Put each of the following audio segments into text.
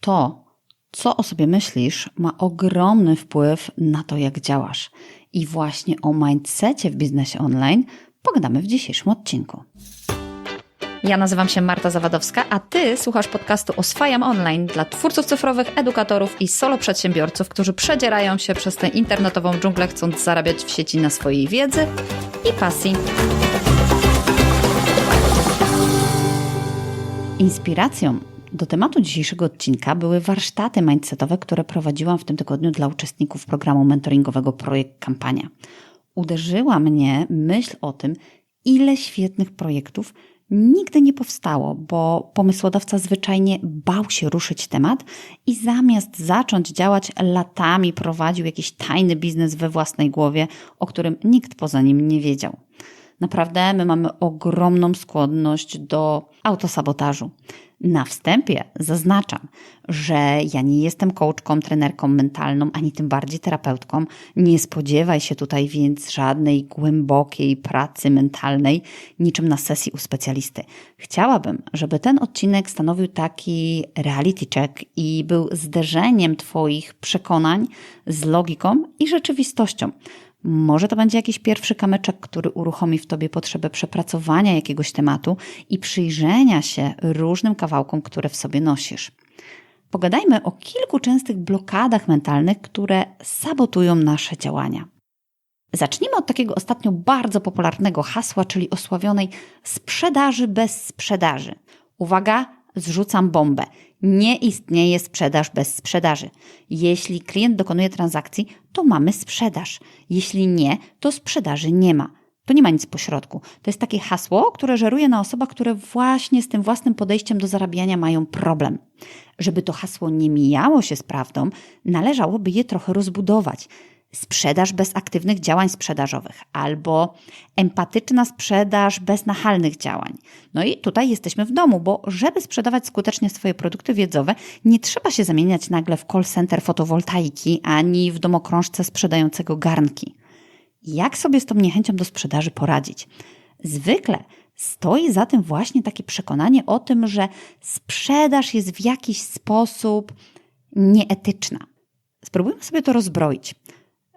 To, co o sobie myślisz, ma ogromny wpływ na to, jak działasz. I właśnie o mindsetie w biznesie online pogadamy w dzisiejszym odcinku. Ja nazywam się Marta Zawadowska, a Ty słuchasz podcastu Oswajam Online dla twórców cyfrowych, edukatorów i solo przedsiębiorców, którzy przedzierają się przez tę internetową dżunglę, chcąc zarabiać w sieci na swojej wiedzy i pasji. Inspiracją do tematu dzisiejszego odcinka były warsztaty mindsetowe, które prowadziłam w tym tygodniu dla uczestników programu mentoringowego Projekt Kampania. Uderzyła mnie myśl o tym, ile świetnych projektów nigdy nie powstało, bo pomysłodawca zwyczajnie bał się ruszyć temat i zamiast zacząć działać latami prowadził jakiś tajny biznes we własnej głowie, o którym nikt poza nim nie wiedział. Naprawdę my mamy ogromną skłonność do autosabotażu. Na wstępie zaznaczam, że ja nie jestem coachką, trenerką mentalną, ani tym bardziej terapeutką. Nie spodziewaj się tutaj więc żadnej głębokiej pracy mentalnej, niczym na sesji u specjalisty. Chciałabym, żeby ten odcinek stanowił taki reality check i był zderzeniem Twoich przekonań z logiką i rzeczywistością. Może to będzie jakiś pierwszy kamyczek, który uruchomi w tobie potrzebę przepracowania jakiegoś tematu i przyjrzenia się różnym kawałkom, które w sobie nosisz. Pogadajmy o kilku częstych blokadach mentalnych, które sabotują nasze działania. Zacznijmy od takiego ostatnio bardzo popularnego hasła, czyli osławionej sprzedaży bez sprzedaży. Uwaga, zrzucam bombę. Nie istnieje sprzedaż bez sprzedaży. Jeśli klient dokonuje transakcji, to mamy sprzedaż. Jeśli nie, to sprzedaży nie ma. To nie ma nic pośrodku. To jest takie hasło, które żeruje na osobach, które właśnie z tym własnym podejściem do zarabiania mają problem. Żeby to hasło nie mijało się z prawdą, należałoby je trochę rozbudować sprzedaż bez aktywnych działań sprzedażowych albo empatyczna sprzedaż bez nachalnych działań. No i tutaj jesteśmy w domu, bo żeby sprzedawać skutecznie swoje produkty wiedzowe, nie trzeba się zamieniać nagle w call center fotowoltaiki ani w domokrążce sprzedającego garnki. Jak sobie z tą niechęcią do sprzedaży poradzić? Zwykle stoi za tym właśnie takie przekonanie o tym, że sprzedaż jest w jakiś sposób nieetyczna. Spróbujmy sobie to rozbroić.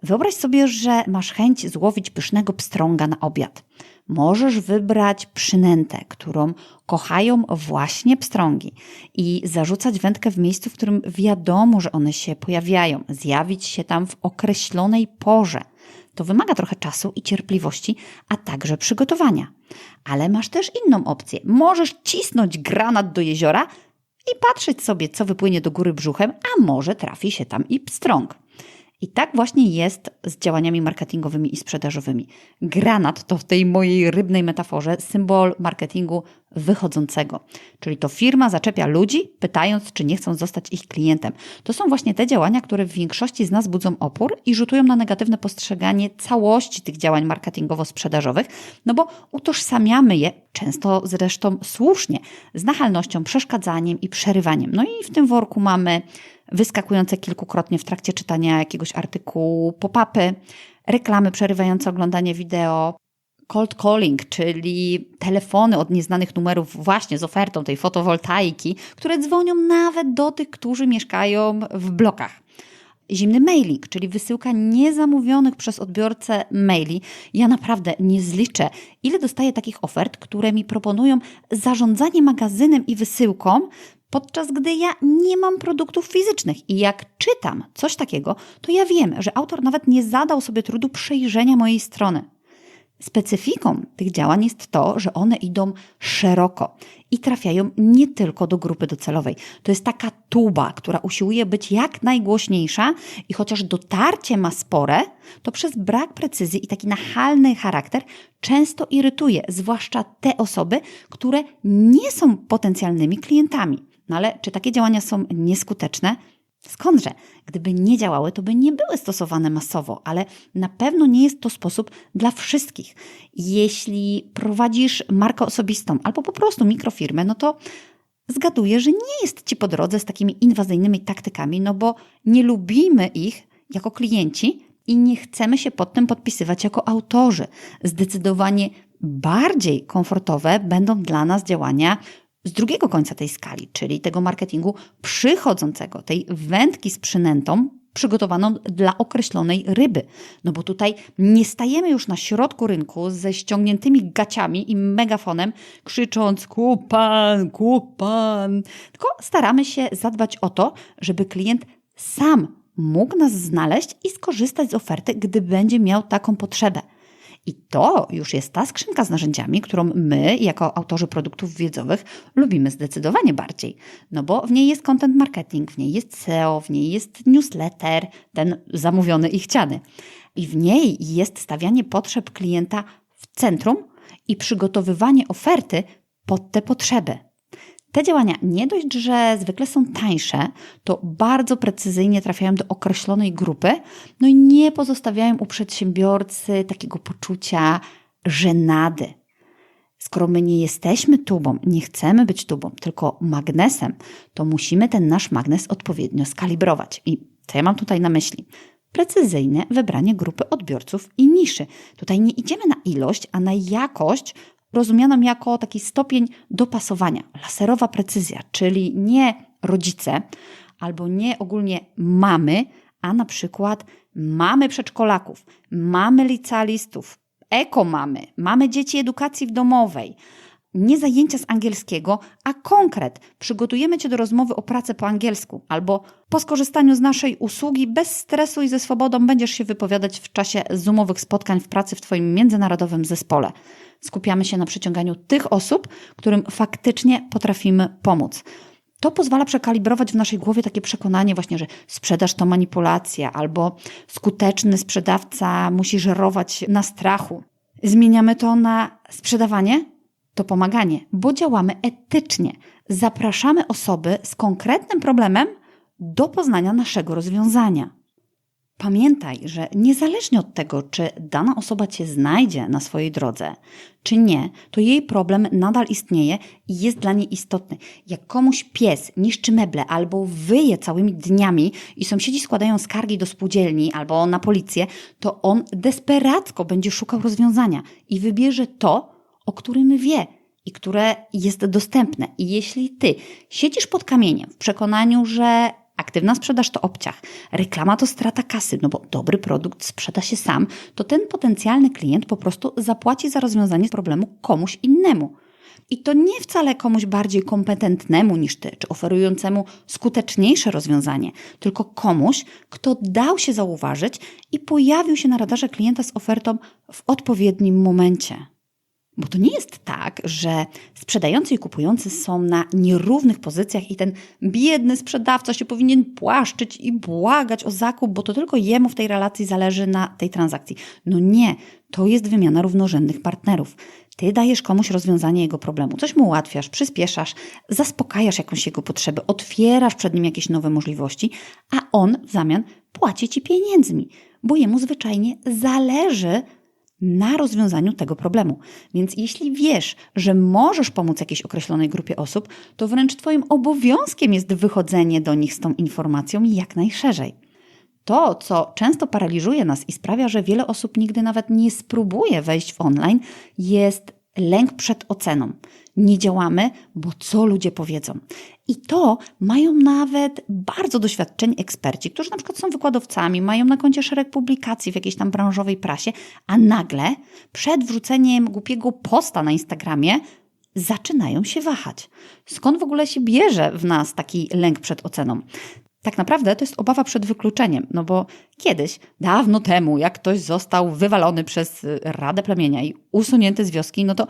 Wyobraź sobie, że masz chęć złowić pysznego pstrąga na obiad. Możesz wybrać przynętę, którą kochają właśnie pstrągi i zarzucać wędkę w miejscu, w którym wiadomo, że one się pojawiają, zjawić się tam w określonej porze. To wymaga trochę czasu i cierpliwości, a także przygotowania. Ale masz też inną opcję. Możesz cisnąć granat do jeziora i patrzeć sobie, co wypłynie do góry brzuchem, a może trafi się tam i pstrąg. I tak właśnie jest z działaniami marketingowymi i sprzedażowymi. Granat to w tej mojej rybnej metaforze symbol marketingu wychodzącego. Czyli to firma zaczepia ludzi, pytając, czy nie chcą zostać ich klientem. To są właśnie te działania, które w większości z nas budzą opór i rzutują na negatywne postrzeganie całości tych działań marketingowo-sprzedażowych, no bo utożsamiamy je, często zresztą słusznie, z nachalnością, przeszkadzaniem i przerywaniem. No i w tym worku mamy wyskakujące kilkukrotnie w trakcie czytania jakiegoś artykułu pop-upy, reklamy przerywające oglądanie wideo, cold calling, czyli telefony od nieznanych numerów właśnie z ofertą tej fotowoltaiki, które dzwonią nawet do tych, którzy mieszkają w blokach. Zimny mailing, czyli wysyłka niezamówionych przez odbiorcę maili. Ja naprawdę nie zliczę, ile dostaję takich ofert, które mi proponują zarządzanie magazynem i wysyłką, podczas gdy ja nie mam produktów fizycznych. I jak czytam coś takiego, to ja wiem, że autor nawet nie zadał sobie trudu przejrzenia mojej strony. Specyfiką tych działań jest to, że one idą szeroko i trafiają nie tylko do grupy docelowej. To jest taka tuba, która usiłuje być jak najgłośniejsza i chociaż dotarcie ma spore, to przez brak precyzji i taki nachalny charakter często irytuje, zwłaszcza te osoby, które nie są potencjalnymi klientami. No ale czy takie działania są nieskuteczne? Skądże? Gdyby nie działały, to by nie były stosowane masowo, ale na pewno nie jest to sposób dla wszystkich. Jeśli prowadzisz markę osobistą albo po prostu mikrofirmę, no to zgaduję, że nie jest ci po drodze z takimi inwazyjnymi taktykami, no bo nie lubimy ich jako klienci i nie chcemy się pod tym podpisywać jako autorzy. Zdecydowanie bardziej komfortowe będą dla nas działania z drugiego końca tej skali, czyli tego marketingu przychodzącego, tej wędki z przynętą, przygotowaną dla określonej ryby. No bo tutaj nie stajemy już na środku rynku ze ściągniętymi gaciami i megafonem, krzycząc kupan, kupan, tylko staramy się zadbać o to, żeby klient sam mógł nas znaleźć i skorzystać z oferty, gdy będzie miał taką potrzebę. I to już jest ta skrzynka z narzędziami, którą my, jako autorzy produktów wiedzowych, lubimy zdecydowanie bardziej. No bo w niej jest content marketing, w niej jest SEO, w niej jest newsletter, ten zamówiony i chciany. I w niej jest stawianie potrzeb klienta w centrum i przygotowywanie oferty pod te potrzeby. Te działania nie dość, że zwykle są tańsze, to bardzo precyzyjnie trafiają do określonej grupy, no i nie pozostawiają u przedsiębiorcy takiego poczucia żenady. Skoro my nie jesteśmy tubą, nie chcemy być tubą, tylko magnesem, to musimy ten nasz magnes odpowiednio skalibrować. I co ja mam tutaj na myśli? Precyzyjne wybranie grupy odbiorców i niszy. Tutaj nie idziemy na ilość, a na jakość rozumianą jako taki stopień dopasowania, laserowa precyzja, czyli nie rodzice albo nie ogólnie mamy, a na przykład mamy przedszkolaków, mamy licealistów, eko mamy, dzieci edukacji domowej, nie zajęcia z angielskiego, a konkret. Przygotujemy Cię do rozmowy o pracę po angielsku, albo po skorzystaniu z naszej usługi bez stresu i ze swobodą będziesz się wypowiadać w czasie zoomowych spotkań w pracy w Twoim międzynarodowym zespole. Skupiamy się na przyciąganiu tych osób, którym faktycznie potrafimy pomóc. To pozwala przekalibrować w naszej głowie takie przekonanie właśnie, że sprzedaż to manipulacja albo skuteczny sprzedawca musi żerować na strachu. Zmieniamy to na sprzedawanie to pomaganie, bo działamy etycznie. Zapraszamy osoby z konkretnym problemem do poznania naszego rozwiązania. Pamiętaj, że niezależnie od tego, czy dana osoba Cię znajdzie na swojej drodze, czy nie, to jej problem nadal istnieje i jest dla niej istotny. Jak komuś pies niszczy meble albo wyje całymi dniami i sąsiedzi składają skargi do spółdzielni albo na policję, to on desperacko będzie szukał rozwiązania i wybierze to, o którym wie i które jest dostępne. I jeśli Ty siedzisz pod kamieniem w przekonaniu, że aktywna sprzedaż to obciach, reklama to strata kasy, no bo dobry produkt sprzeda się sam, to ten potencjalny klient po prostu zapłaci za rozwiązanie problemu komuś innemu. I to nie wcale komuś bardziej kompetentnemu niż ty, czy oferującemu skuteczniejsze rozwiązanie, tylko komuś, kto dał się zauważyć i pojawił się na radarze klienta z ofertą w odpowiednim momencie. Bo to nie jest tak, że sprzedający i kupujący są na nierównych pozycjach i ten biedny sprzedawca się powinien płaszczyć i błagać o zakup, bo to tylko jemu w tej relacji zależy na tej transakcji. No nie, to jest wymiana równorzędnych partnerów. Ty dajesz komuś rozwiązanie jego problemu, coś mu ułatwiasz, przyspieszasz, zaspokajasz jakąś jego potrzebę, otwierasz przed nim jakieś nowe możliwości, a on w zamian płaci ci pieniędzmi, bo jemu zwyczajnie zależy na rozwiązaniu tego problemu. Więc jeśli wiesz, że możesz pomóc jakiejś określonej grupie osób, to wręcz Twoim obowiązkiem jest wychodzenie do nich z tą informacją jak najszerzej. To, co często paraliżuje nas i sprawia, że wiele osób nigdy nawet nie spróbuje wejść w online, jest lęk przed oceną. Nie działamy, bo co ludzie powiedzą. I to mają nawet bardzo doświadczeni eksperci, którzy na przykład są wykładowcami, mają na koncie szereg publikacji w jakiejś tam branżowej prasie, a nagle przed wrzuceniem głupiego posta na Instagramie zaczynają się wahać. Skąd w ogóle się bierze w nas taki lęk przed oceną? Tak naprawdę to jest obawa przed wykluczeniem, no bo kiedyś, dawno temu, jak ktoś został wywalony przez Radę Plemienia i usunięty z wioski, no to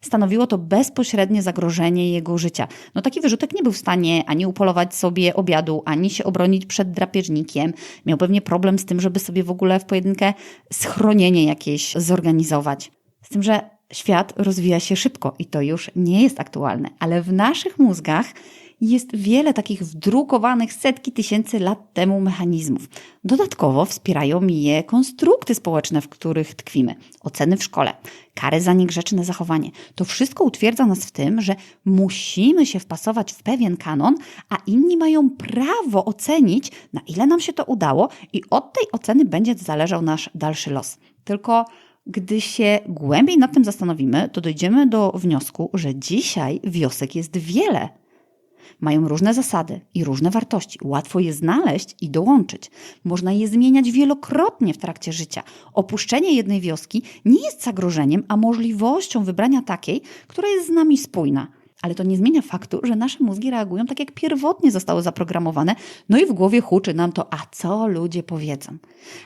stanowiło to bezpośrednie zagrożenie jego życia. No taki wyrzutek nie był w stanie ani upolować sobie obiadu, ani się obronić przed drapieżnikiem. Miał pewnie problem z tym, żeby sobie w ogóle w pojedynkę schronienie jakieś zorganizować. Z tym, że świat rozwija się szybko i to już nie jest aktualne, ale w naszych mózgach jest wiele takich wdrukowanych setki tysięcy lat temu mechanizmów. Dodatkowo wspierają je konstrukty społeczne, w których tkwimy. Oceny w szkole, kary za niegrzeczne zachowanie. To wszystko utwierdza nas w tym, że musimy się wpasować w pewien kanon, a inni mają prawo ocenić, na ile nam się to udało i od tej oceny będzie zależał nasz dalszy los. Tylko Gdy się głębiej nad tym zastanowimy, to dojdziemy do wniosku, że dzisiaj wiosek jest wiele. Mają różne zasady i różne wartości. Łatwo je znaleźć i dołączyć. Można je zmieniać wielokrotnie w trakcie życia. Opuszczenie jednej wioski nie jest zagrożeniem, a możliwością wybrania takiej, która jest z nami spójna. Ale to nie zmienia faktu, że nasze mózgi reagują tak, jak pierwotnie zostały zaprogramowane, no i w głowie huczy nam to, a co ludzie powiedzą.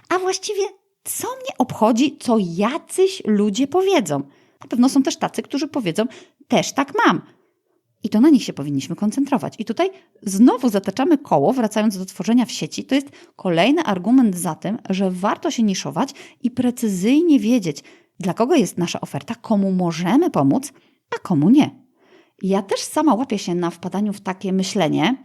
A właściwie, co mnie obchodzi, co jacyś ludzie powiedzą? Na pewno są też tacy, którzy powiedzą, też tak mam. I to na nich się powinniśmy koncentrować. I tutaj znowu zataczamy koło, wracając do tworzenia w sieci. To jest kolejny argument za tym, że warto się niszować i precyzyjnie wiedzieć, dla kogo jest nasza oferta, komu możemy pomóc, a komu nie. Ja też sama łapię się na wpadaniu w takie myślenie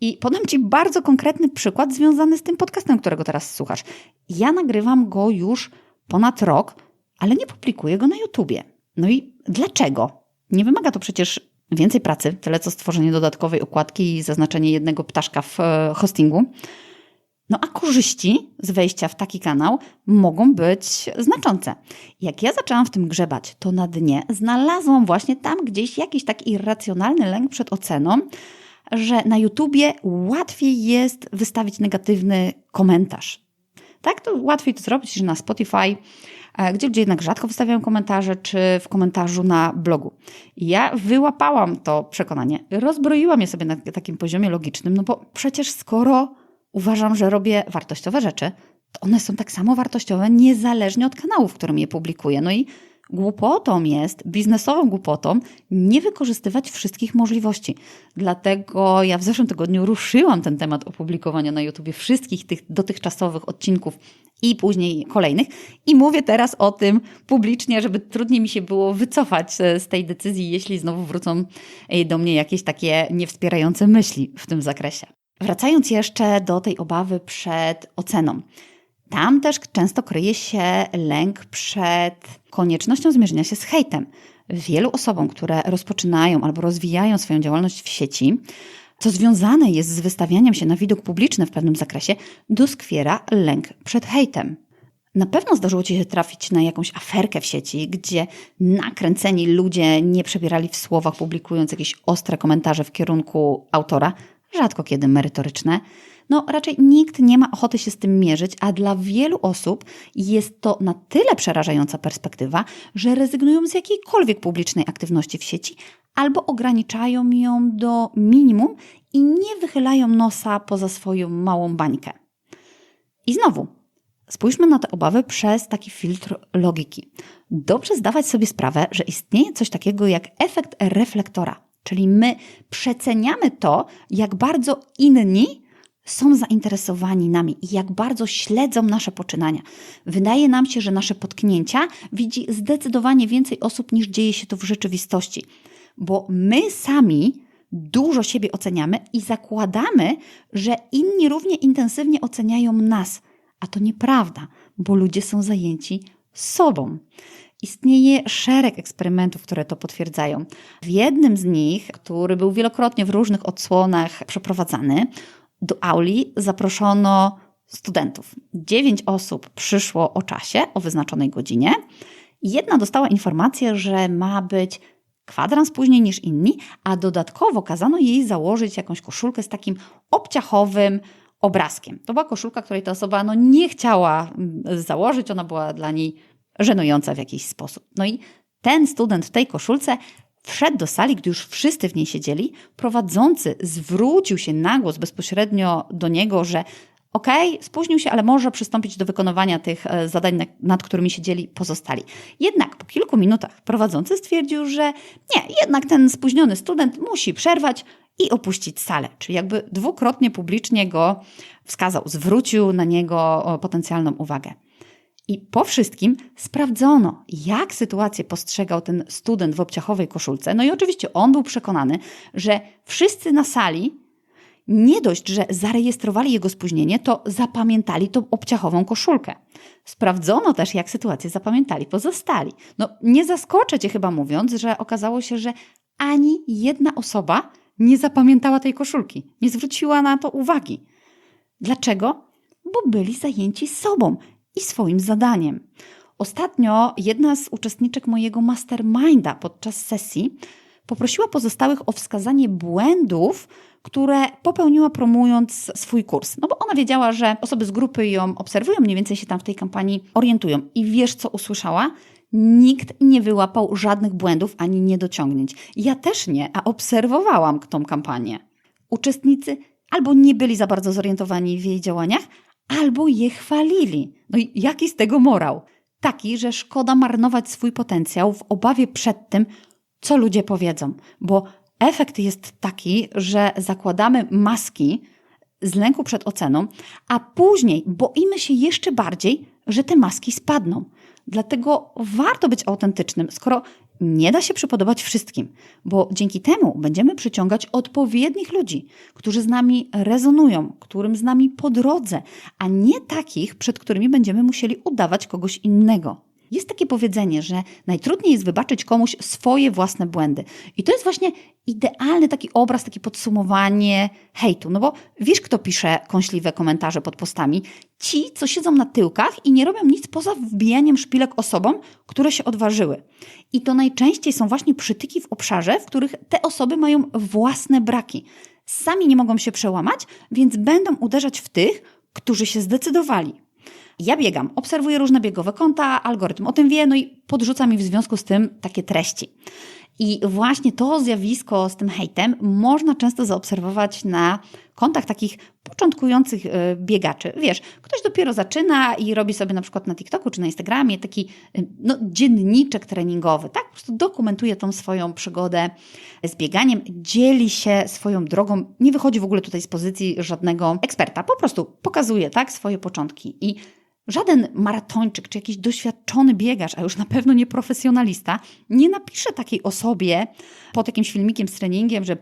i podam Ci bardzo konkretny przykład związany z tym podcastem, którego teraz słuchasz. Ja nagrywam go już ponad rok, ale nie publikuję go na YouTubie. No i dlaczego? Nie wymaga to przecież więcej pracy, tyle co stworzenie dodatkowej okładki i zaznaczenie jednego ptaszka w e, hostingu. No a korzyści z wejścia w taki kanał mogą być znaczące. Jak ja zaczęłam w tym grzebać, to na dnie znalazłam właśnie tam gdzieś jakiś taki irracjonalny lęk przed oceną, że na YouTubie łatwiej jest wystawić negatywny komentarz. Tak, to łatwiej to zrobić niż na Spotify, e, gdzie ludzie jednak rzadko wystawiają komentarze, czy w komentarzu na blogu. Ja wyłapałam to przekonanie, rozbroiłam je sobie na takim poziomie logicznym, no bo przecież skoro uważam, że robię wartościowe rzeczy, to one są tak samo wartościowe, niezależnie od kanału, w którym je publikuję. No i głupotą jest, biznesową głupotą, nie wykorzystywać wszystkich możliwości. Dlatego ja w zeszłym tygodniu ruszyłam ten temat opublikowania na YouTube wszystkich tych dotychczasowych odcinków i później kolejnych. I mówię teraz o tym publicznie, żeby trudniej mi się było wycofać z tej decyzji, jeśli znowu wrócą do mnie jakieś takie niewspierające myśli w tym zakresie. Wracając jeszcze do tej obawy przed oceną. Tam też często kryje się lęk przed koniecznością zmierzenia się z hejtem. Wielu osobom, które rozpoczynają albo rozwijają swoją działalność w sieci, co związane jest z wystawianiem się na widok publiczny w pewnym zakresie, doskwiera lęk przed hejtem. Na pewno zdarzyło Ci się trafić na jakąś aferkę w sieci, gdzie nakręceni ludzie nie przebierali w słowach, publikując jakieś ostre komentarze w kierunku autora, rzadko kiedy merytoryczne. No, raczej nikt nie ma ochoty się z tym mierzyć, a dla wielu osób jest to na tyle przerażająca perspektywa, że rezygnują z jakiejkolwiek publicznej aktywności w sieci albo ograniczają ją do minimum i nie wychylają nosa poza swoją małą bańkę. I znowu, spójrzmy na te obawy przez taki filtr logiki. Dobrze zdawać sobie sprawę, że istnieje coś takiego jak efekt reflektora, czyli my przeceniamy to, jak bardzo inni są zainteresowani nami i jak bardzo śledzą nasze poczynania. Wydaje nam się, że nasze potknięcia widzi zdecydowanie więcej osób niż dzieje się to w rzeczywistości, bo my sami dużo siebie oceniamy i zakładamy, że inni równie intensywnie oceniają nas, a to nieprawda, bo ludzie są zajęci sobą. Istnieje szereg eksperymentów, które to potwierdzają. W jednym z nich, który był wielokrotnie w różnych odsłonach przeprowadzany, do auli zaproszono studentów. Dziewięć osób przyszło o czasie, o wyznaczonej godzinie. Jedna dostała informację, że ma być kwadrans później niż inni, a dodatkowo kazano jej założyć jakąś koszulkę z takim obciachowym obrazkiem. To była koszulka, której ta osoba no, nie chciała mm, założyć, ona była dla niej żenująca w jakiś sposób. No i ten student w tej koszulce wszedł do sali, gdy już wszyscy w niej siedzieli. Prowadzący zwrócił się na głos bezpośrednio do niego, że okay, spóźnił się, ale może przystąpić do wykonywania tych e, zadań, nad którymi siedzieli pozostali. Jednak po kilku minutach prowadzący stwierdził, że nie, jednak ten spóźniony student musi przerwać i opuścić salę. Czyli jakby dwukrotnie publicznie go wskazał, zwrócił na niego potencjalną uwagę. I po wszystkim sprawdzono, jak sytuację postrzegał ten student w obciachowej koszulce. No i oczywiście on był przekonany, że wszyscy na sali nie dość, że zarejestrowali jego spóźnienie, to zapamiętali tą obciachową koszulkę. Sprawdzono też, jak sytuację zapamiętali pozostali. No, nie zaskoczę cię chyba mówiąc, że okazało się, że ani jedna osoba nie zapamiętała tej koszulki, nie zwróciła na to uwagi. Dlaczego? Bo byli zajęci sobą i swoim zadaniem. Ostatnio jedna z uczestniczek mojego masterminda podczas sesji poprosiła pozostałych o wskazanie błędów, które popełniła promując swój kurs. No bo ona wiedziała, że osoby z grupy ją obserwują, mniej więcej się tam w tej kampanii orientują. I wiesz, co usłyszała? Nikt nie wyłapał żadnych błędów ani niedociągnięć. Ja też nie, a obserwowałam tą kampanię. Uczestnicy albo nie byli za bardzo zorientowani w jej działaniach, albo je chwalili. No i jaki z tego morał? Taki, że szkoda marnować swój potencjał w obawie przed tym, co ludzie powiedzą, bo efekt jest taki, że zakładamy maski z lęku przed oceną, a później boimy się jeszcze bardziej, że te maski spadną. Dlatego warto być autentycznym, skoro nie da się przypodobać wszystkim, bo dzięki temu będziemy przyciągać odpowiednich ludzi, którzy z nami rezonują, którym z nami po drodze, a nie takich, przed którymi będziemy musieli udawać kogoś innego. Jest takie powiedzenie, że najtrudniej jest wybaczyć komuś swoje własne błędy. I to jest właśnie idealny taki obraz, takie podsumowanie hejtu. No bo wiesz, kto pisze kąśliwe komentarze pod postami? Ci, co siedzą na tyłkach i nie robią nic poza wbijaniem szpilek osobom, które się odważyły. I to najczęściej są właśnie przytyki w obszarze, w których te osoby mają własne braki. Sami nie mogą się przełamać, więc będą uderzać w tych, którzy się zdecydowali. Ja biegam, obserwuję różne biegowe konta, algorytm o tym wie, no i podrzuca mi w związku z tym takie treści. I właśnie to zjawisko z tym hejtem można często zaobserwować na kontach takich początkujących e, biegaczy. Wiesz, ktoś dopiero zaczyna i robi sobie na przykład na TikToku czy na Instagramie taki e, no, dzienniczek treningowy, tak? Po prostu dokumentuje tą swoją przygodę z bieganiem, dzieli się swoją drogą, nie wychodzi w ogóle tutaj z pozycji żadnego eksperta, po prostu pokazuje, tak, swoje początki i Żaden maratończyk czy jakiś doświadczony biegacz, a już na pewno nie profesjonalista, nie napisze takiej osobie pod jakimś filmikiem z treningiem, że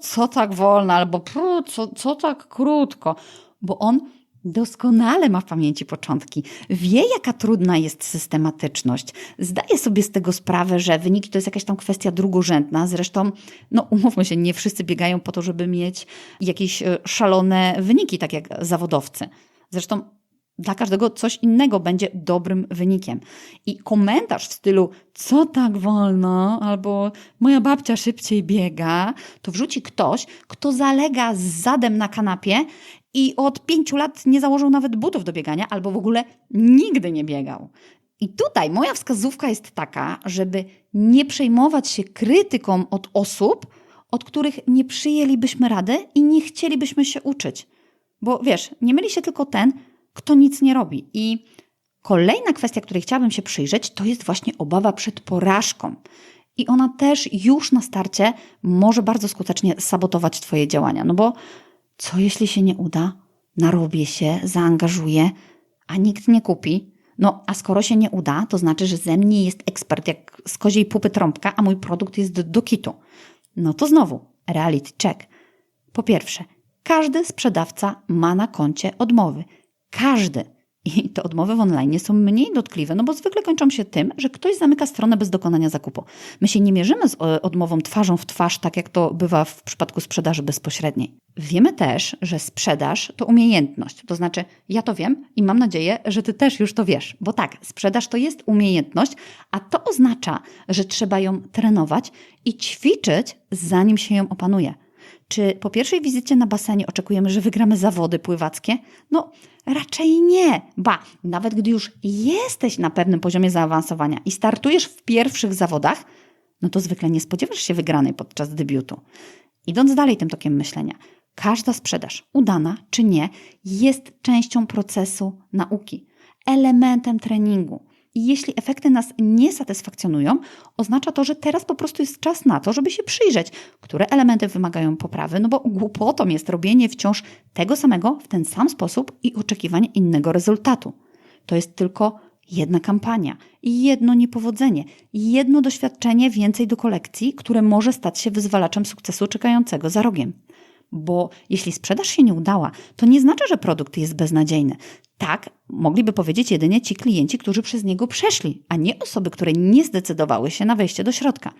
co tak wolno, albo co, co tak krótko, bo on doskonale ma w pamięci początki, wie jaka trudna jest systematyczność, zdaje sobie z tego sprawę, że wyniki to jest jakaś tam kwestia drugorzędna, zresztą, no umówmy się, nie wszyscy biegają po to, żeby mieć jakieś e, szalone wyniki, tak jak zawodowcy. Zresztą dla każdego coś innego będzie dobrym wynikiem. I komentarz w stylu, co tak wolno, albo moja babcia szybciej biega, to wrzuci ktoś, kto zalega z zadem na kanapie i od pięciu lat nie założył nawet butów do biegania, albo w ogóle nigdy nie biegał. I tutaj moja wskazówka jest taka, żeby nie przejmować się krytyką od osób, od których nie przyjęlibyśmy rady i nie chcielibyśmy się uczyć. Bo wiesz, nie myli się tylko ten, kto nic nie robi. I kolejna kwestia, której chciałabym się przyjrzeć, to jest właśnie obawa przed porażką. I ona też już na starcie może bardzo skutecznie sabotować Twoje działania. No bo co jeśli się nie uda? Narobię się, zaangażuję, a nikt nie kupi. No, a skoro się nie uda, to znaczy, że ze mnie jest ekspert jak z koziej pupy trąbka, a mój produkt jest do kitu. No to znowu, reality check. Po pierwsze, każdy sprzedawca ma na koncie odmowy. Każdy. I te odmowy w online są mniej dotkliwe, no bo zwykle kończą się tym, że ktoś zamyka stronę bez dokonania zakupu. My się nie mierzymy z e, odmową twarzą w twarz, tak jak to bywa w przypadku sprzedaży bezpośredniej. Wiemy też, że sprzedaż to umiejętność. To znaczy, ja to wiem i mam nadzieję, że ty też już to wiesz. Bo tak, sprzedaż to jest umiejętność, a to oznacza, że trzeba ją trenować i ćwiczyć, zanim się ją opanuje. Czy po pierwszej wizycie na basenie oczekujemy, że wygramy zawody pływackie? No, raczej nie. Ba, nawet gdy już jesteś na pewnym poziomie zaawansowania i startujesz w pierwszych zawodach, no to zwykle nie spodziewasz się wygranej podczas debiutu. Idąc dalej tym tokiem myślenia, każda sprzedaż, udana czy nie, jest częścią procesu nauki, elementem treningu. I jeśli efekty nas nie satysfakcjonują, oznacza to, że teraz po prostu jest czas na to, żeby się przyjrzeć, które elementy wymagają poprawy, no bo głupotą jest robienie wciąż tego samego w ten sam sposób i oczekiwanie innego rezultatu. To jest tylko jedna kampania, jedno niepowodzenie, jedno doświadczenie więcej do kolekcji, które może stać się wyzwalaczem sukcesu czekającego za rogiem. Bo jeśli sprzedaż się nie udała, to nie znaczy, że produkt jest beznadziejny. Tak, mogliby powiedzieć jedynie ci klienci, którzy przez niego przeszli, a nie osoby, które nie zdecydowały się na wejście do środka.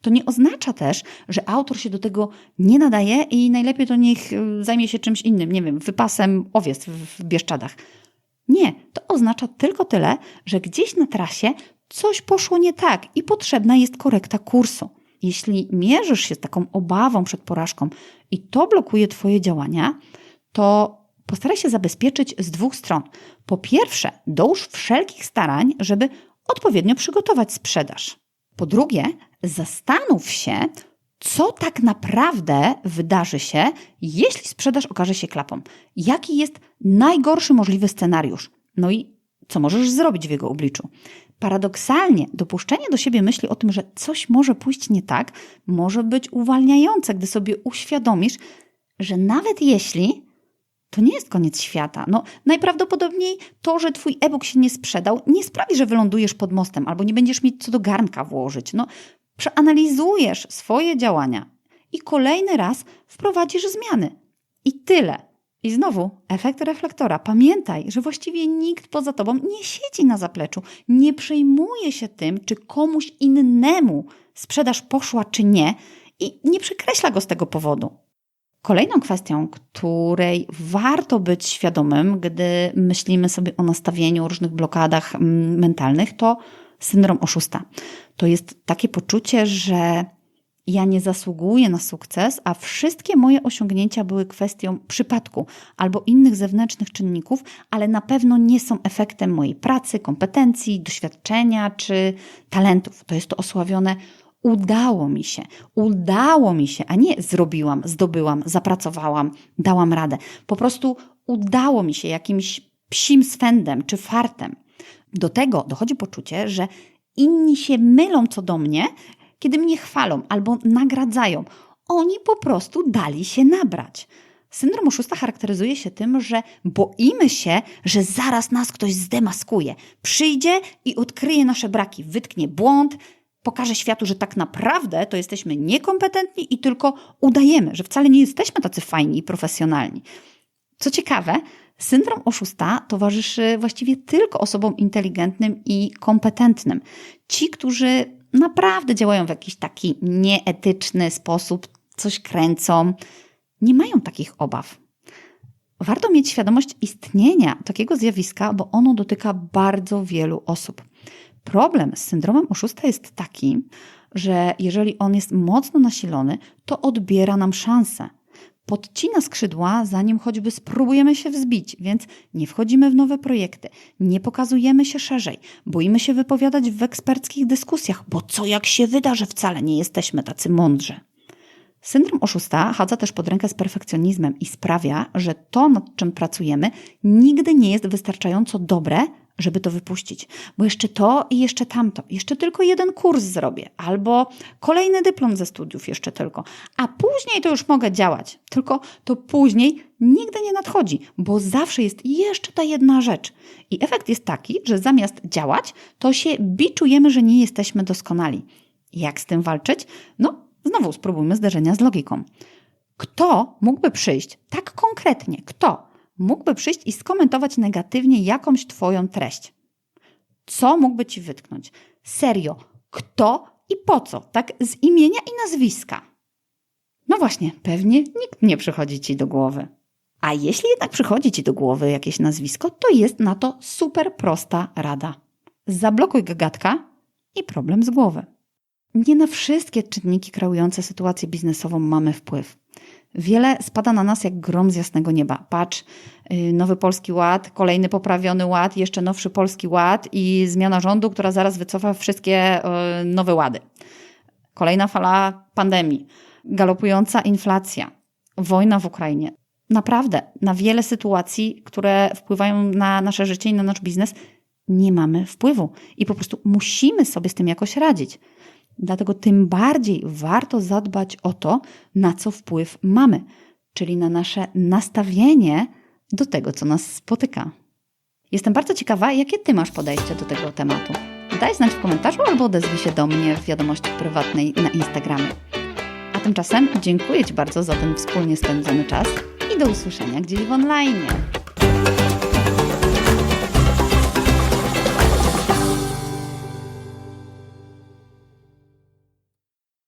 To nie oznacza też, że autor się do tego nie nadaje i najlepiej to niech y, zajmie się czymś innym, nie wiem, wypasem owiec w Bieszczadach. Nie, to oznacza tylko tyle, że gdzieś na trasie coś poszło nie tak i potrzebna jest korekta kursu. Jeśli mierzysz się z taką obawą przed porażką i to blokuje Twoje działania, to postaraj się zabezpieczyć z dwóch stron. Po pierwsze, dołóż wszelkich starań, żeby odpowiednio przygotować sprzedaż. Po drugie, zastanów się, co tak naprawdę wydarzy się, jeśli sprzedaż okaże się klapą. Jaki jest najgorszy możliwy scenariusz? No i co możesz zrobić w jego obliczu? Paradoksalnie, dopuszczenie do siebie myśli o tym, że coś może pójść nie tak, może być uwalniające, gdy sobie uświadomisz, że nawet jeśli to nie jest koniec świata. No, najprawdopodobniej to, że twój e-book się nie sprzedał, nie sprawi, że wylądujesz pod mostem albo nie będziesz mieć co do garnka włożyć. No, przeanalizujesz swoje działania i kolejny raz wprowadzisz zmiany. I tyle. I znowu efekt reflektora. Pamiętaj, że właściwie nikt poza tobą nie siedzi na zapleczu, nie przejmuje się tym, czy komuś innemu sprzedaż poszła, czy nie, i nie przekreśla go z tego powodu. Kolejną kwestią, której warto być świadomym, gdy myślimy sobie o nastawieniu, o różnych blokadach mm, mentalnych, to syndrom oszusta. To jest takie poczucie, że ja nie zasługuję na sukces, a wszystkie moje osiągnięcia były kwestią przypadku albo innych zewnętrznych czynników, ale na pewno nie są efektem mojej pracy, kompetencji, doświadczenia czy talentów. To jest to osławione udało mi się, udało mi się, a nie zrobiłam, zdobyłam, zapracowałam, dałam radę. Po prostu udało mi się jakimś psim swędem czy fartem. Do tego dochodzi poczucie, że inni się mylą co do mnie, kiedy mnie chwalą albo nagradzają. Oni po prostu dali się nabrać. Syndrom oszusta charakteryzuje się tym, że boimy się, że zaraz nas ktoś zdemaskuje. Przyjdzie i odkryje nasze braki, wytknie błąd, pokaże światu, że tak naprawdę to jesteśmy niekompetentni i tylko udajemy, że wcale nie jesteśmy tacy fajni i profesjonalni. Co ciekawe, syndrom oszusta towarzyszy właściwie tylko osobom inteligentnym i kompetentnym. Ci, którzy naprawdę działają w jakiś taki nieetyczny sposób, coś kręcą, nie mają takich obaw. Warto mieć świadomość istnienia takiego zjawiska, bo ono dotyka bardzo wielu osób. Problem z syndromem oszusta jest taki, że jeżeli on jest mocno nasilony, to odbiera nam szansę. Podcina skrzydła, zanim choćby spróbujemy się wzbić, więc nie wchodzimy w nowe projekty, nie pokazujemy się szerzej, boimy się wypowiadać w eksperckich dyskusjach, bo co jak się wyda, że wcale nie jesteśmy tacy mądrzy. Syndrom oszusta chadza też pod rękę z perfekcjonizmem i sprawia, że to, nad czym pracujemy, nigdy nie jest wystarczająco dobre, żeby to wypuścić. Bo jeszcze to i jeszcze tamto, jeszcze tylko jeden kurs zrobię, albo kolejny dyplom ze studiów jeszcze tylko, a później to już mogę działać. Tylko to później nigdy nie nadchodzi, bo zawsze jest jeszcze ta jedna rzecz. I efekt jest taki, że zamiast działać, to się biczujemy, że nie jesteśmy doskonali. Jak z tym walczyć? No, znowu spróbujmy zderzenia z logiką. Kto mógłby przyjść tak konkretnie? Kto? Mógłby przyjść i skomentować negatywnie jakąś Twoją treść. Co mógłby Ci wytknąć? Serio, kto i po co? Tak z imienia i nazwiska. No właśnie, pewnie nikt nie przychodzi Ci do głowy. A jeśli jednak przychodzi Ci do głowy jakieś nazwisko, to jest na to super prosta rada. Zablokuj gagatka i problem z głowy. Nie na wszystkie czynniki kreujące sytuację biznesową mamy wpływ. Wiele spada na nas jak grom z jasnego nieba. Patrz, y, nowy polski ład, kolejny poprawiony ład, jeszcze nowszy polski ład i zmiana rządu, która zaraz wycofa wszystkie y, nowe łady. Kolejna fala pandemii, galopująca inflacja, wojna w Ukrainie. Naprawdę, na wiele sytuacji, które wpływają na nasze życie i na nasz biznes, nie mamy wpływu i po prostu musimy sobie z tym jakoś radzić. Dlatego tym bardziej warto zadbać o to, na co wpływ mamy, czyli na nasze nastawienie do tego, co nas spotyka. Jestem bardzo ciekawa, jakie Ty masz podejście do tego tematu. Daj znać w komentarzu albo odezwij się do mnie w wiadomości prywatnej na Instagramie. A tymczasem dziękuję Ci bardzo za ten wspólnie spędzony czas i do usłyszenia gdzieś w online.